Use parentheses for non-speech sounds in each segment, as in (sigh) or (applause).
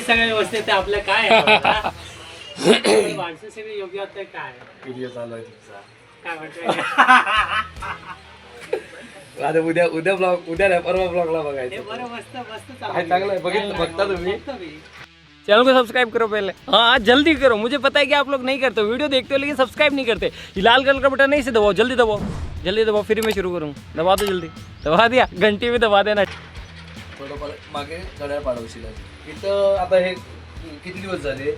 सगळे व्यवस्थित आहे, आपलं काय आहे बाबा? (laughs) माणसं सगळी योग्य होत काय? व्हिडिओ चालू आहे तुमचा. काय म्हणतोय? (laughs) आता उद्या उद्या ब्लॉग उद्या नाही परवा ब्लॉगला हे बघायचं बरं मस्त मस्त चालू आहे, चांगलं आहे. बघितलं- बघता तुम्ही? बघतो मी. चैनल को सब्सक्राइब करो पहले. हाँ जल्दी करो. मुझे पता है कि आप लोग नहीं करते हो. वीडियो देखते हो लेकिन सब्सक्राइब नहीं करते. ये लाल कलर का बटन नहीं से दबाओ जल्दी दबाओ. जल्दी दबाओ फिर मैं शुरू करूँ. दबा दो जल्दी. दबा दिया घंटी भी दबा देना. मागे पाडवशील इथं आता हे किती दिवस झाले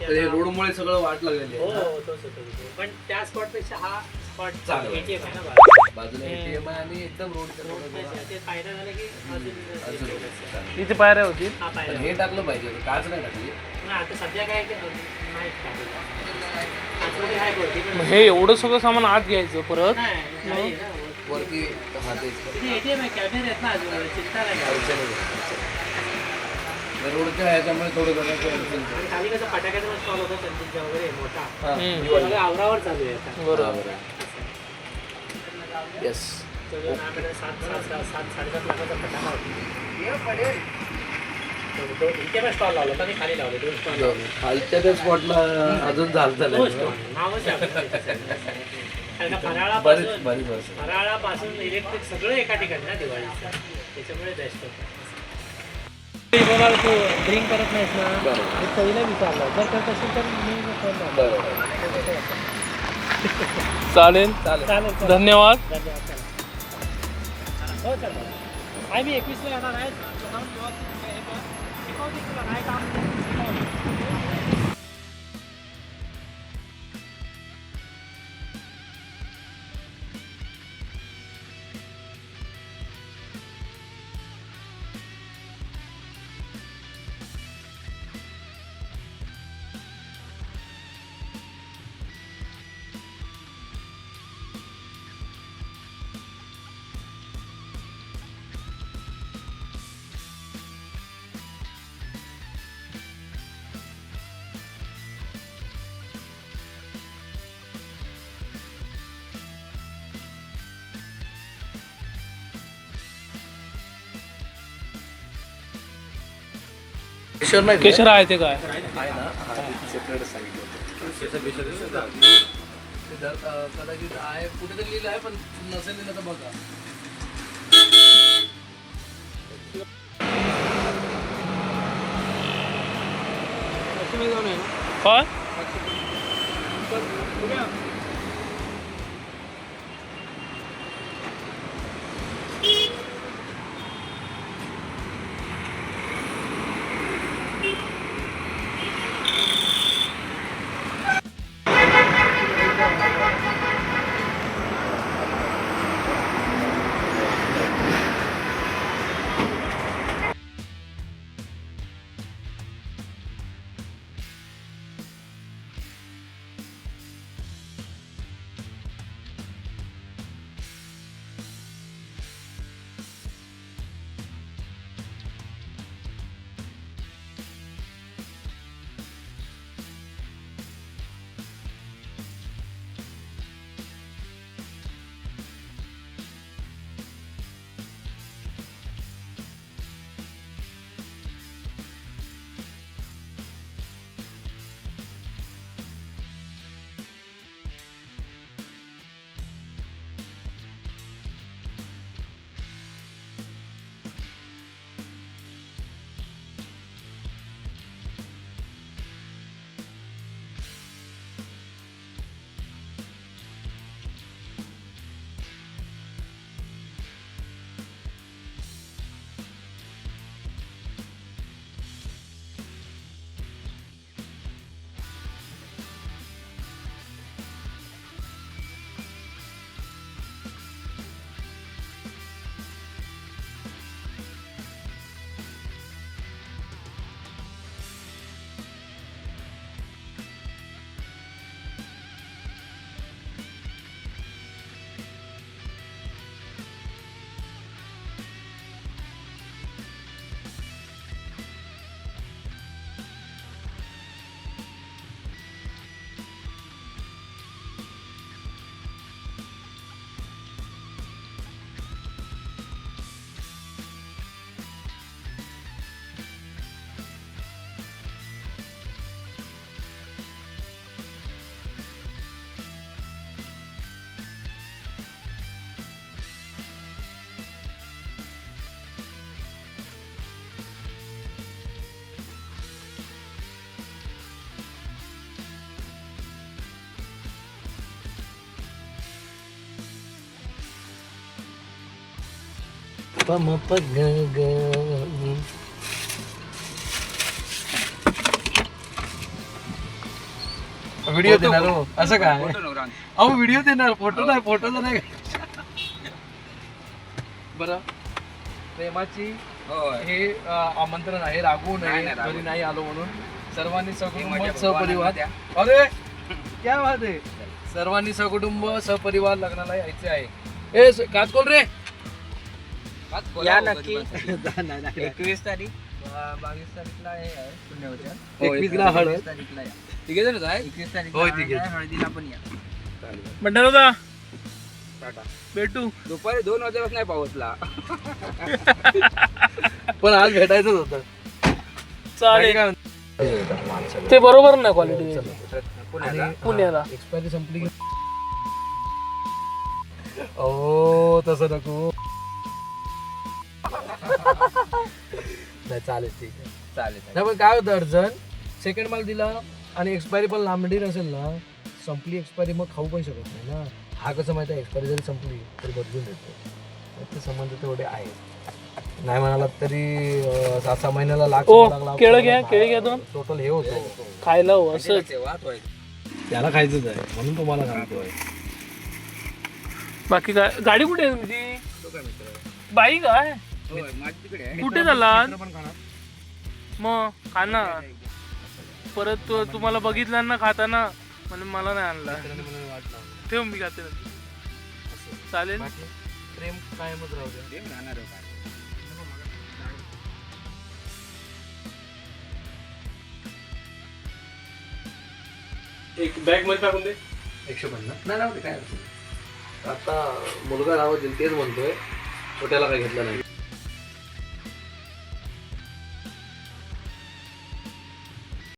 तर हे रोडमुळे सगळं वाट लागलेली हो आहे. हो, तिथे. पण त्या स्पॉटपेक्षा हा स्पॉट चांगला आहे. एटीएम आहे ना बाजूला. बाजूला एटीएम आहे आणि एकदम रोडच्या रोड रोडला नाही, ते फायदा झाला की अजून अजून हा इथे पायऱ्या होती पण हे टाकलं पाहिजे काच नाही टाकली नाही, आता सध्या काय ते नाही टाकलं. आतमध्ये आहे बोलती, पण हे एवढं सगळं सामान आत घ्यायचं परत नाही, नाही ना. वरती हा तेच तिथे आहे कॅमेरे आहेत ना अजून चिंता नाही करायची. आहे. रोडच्या ह्याच्यामुळे थोडं जणांची अडचण खाली कसं फटाक्याचा स्टॉल होता संदीपचा वगैरे मोठा. हा, हम्म. दिवाळी. सगळं आवरावर चालू आहे आता. बरोबर. येस सगळं म्हणत सात सात सात सात साडेसात लाखाचा फटाका होता. तो- तो इथे पण स्टॉल लावला होता आणि खाली लावले दोन स्टॉल लावले. खालच्या त्या स्पॉटला अजून झालं दोन स्टॉल नावच आहे आपलं. त्याचं. कारण का बरेच फराळापासून बरेच वर्ष. फराळापासून इलेक्ट्रिक सगळं एका ठिकाणी ना दिवाळीचं. त्याच्यामुळे बेस्ट होतं. तू ड्रिंक करत नाहीस ना बरोबर मी विचारलं जर करत असेल तर मी फोन बरोबर चालेल चालेल चालेल धन्यवाद धन्यवाद चला. हो चला आहे मी एकवीसला येणार आहे जाऊन हे शिकवते तुला काय काम शिकवते. केशर नाही केशर आहे ते काय आहे ना हा सेपरेट सांगितलं कदाचित आहे कुठेतरी लिहिलं आहे पण नसेल लिहिलं तर बघा काय प म प ग. ग व्हिडिओ देणार हो. असं काय? अहो व्हिडिओ देणार. फोटो नाही फोटो तर नाही. बरं. प्रेमाची हे आमंत्रण आहे रागवू नये घरी नाही आलो म्हणून. सर्वांनी सकुटुंब सपरिवार अरे क्या बात आहे. सर्वांनी सकुटुंब सपरिवार लग्नाला यायचे आहे. ए काचकोल रे. या नक्की. (laughs) एकवीस तारीख बावीस तारीखला हे आहे पुण्यवचन एकवीसला हळद. तारीखला या. तिघे जणच आहे एकवीस तारीख होय तिघे हळदीला पण या. मंडळ दादा भेटू. दुपारी दोन वाजेपासून नाही पावसला पण आज भेटायचंच होतं. चालेल. ते बरोबर ना क्वालिटी पुण्याला. एक्सपायरी संपली की ओ तसं नको. (laughs) नाही चालेल ठीक आहे. चालेल नाही पण काय होतं अडचण सेकंड माल दिला आणि एक्सपायरी पण लांबडी नसेल ना संपली एक्सपायरी मग खाऊ पण शकत नाही ना. हा कसं माहिती आहे एक्सपायरी जरी संपली तरी बदलून देतो. तर ते संबंध तेवढे आहेत. नाही म्हणाला तरी अं, सहा सहा महिन्याला लाख ओ, केळं घ्या, केळी घ्या दोन. टोटल हे होतो. खायला हो असं त्याला खायचंच आहे म्हणून तुम्हाला सांगतोय बाकी काय गाडी कुठे आहे तुमची? बाई काय? कुठे झाला? मग खाणार. परत तो तुम्हाला बघितलं ना खाताना म्हणून मला नाही आणला. ठेव मी खाते. चालेल. प्रेम कायमच राहू एक बॅगमध्ये टाकून दे. एकशे पन्नास. नाही काय. आता मुलगा दे तेच म्हणतोय. छोट्याला काय घेतलं नाही.